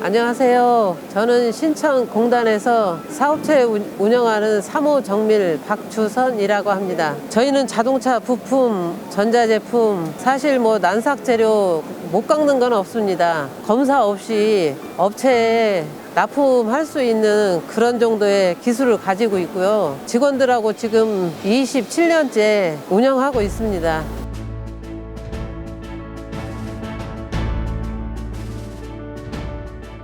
안녕하세요. 저는 신천공단에서 사업체 운- 운영하는 사무 정밀 박주선이라고 합니다. 저희는 자동차 부품, 전자제품, 사실 뭐 난삭 재료 못 깎는 건 없습니다. 검사 없이 업체에 납품할 수 있는 그런 정도의 기술을 가지고 있고요. 직원들하고 지금 27년째 운영하고 있습니다.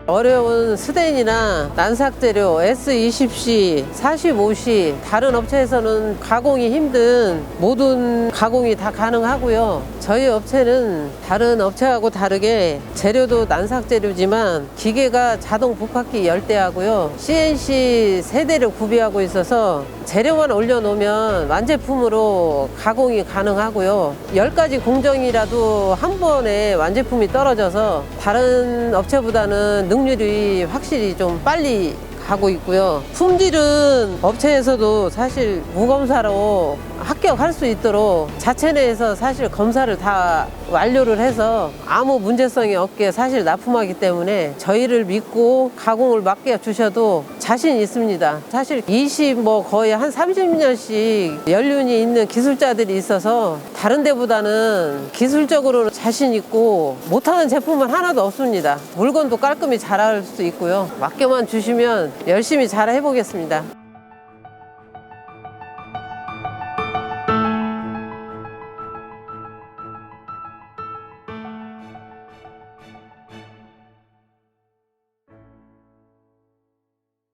어려운 스텐이나 난삭재료 S20C, 45C 다른 업체에서는 가공이 힘든 모든 가공이 다 가능하고요. 저희 업체는 다른 업체하고 다르게 재료도 난삭재료지만 기계가 자동 복합기 열대하고요. CNC 세대를 구비하고 있어서 재료만 올려놓으면 완제품으로 가공이 가능하고요. 10가지 공정이라도 한 번에 완제품이 떨어져서 다른 업체보다는 능률이 확실히 좀 빨리 가고 있고요. 품질은 업체에서도 사실 무검사로 합격할 수 있도록 자체 내에서 사실 검사를 다 완료를 해서 아무 문제성이 없게 사실 납품하기 때문에 저희를 믿고 가공을 맡겨 주셔도 자신 있습니다. 사실 20 뭐 거의 한 30년씩 연륜이 있는 기술자들이 있어서 다른 데보다는 기술적으로 자신 있고 못하는 제품은 하나도 없습니다. 물건도 깔끔히 잘할 수 있고요. 맡겨만 주시면 열심히 잘 해보겠습니다.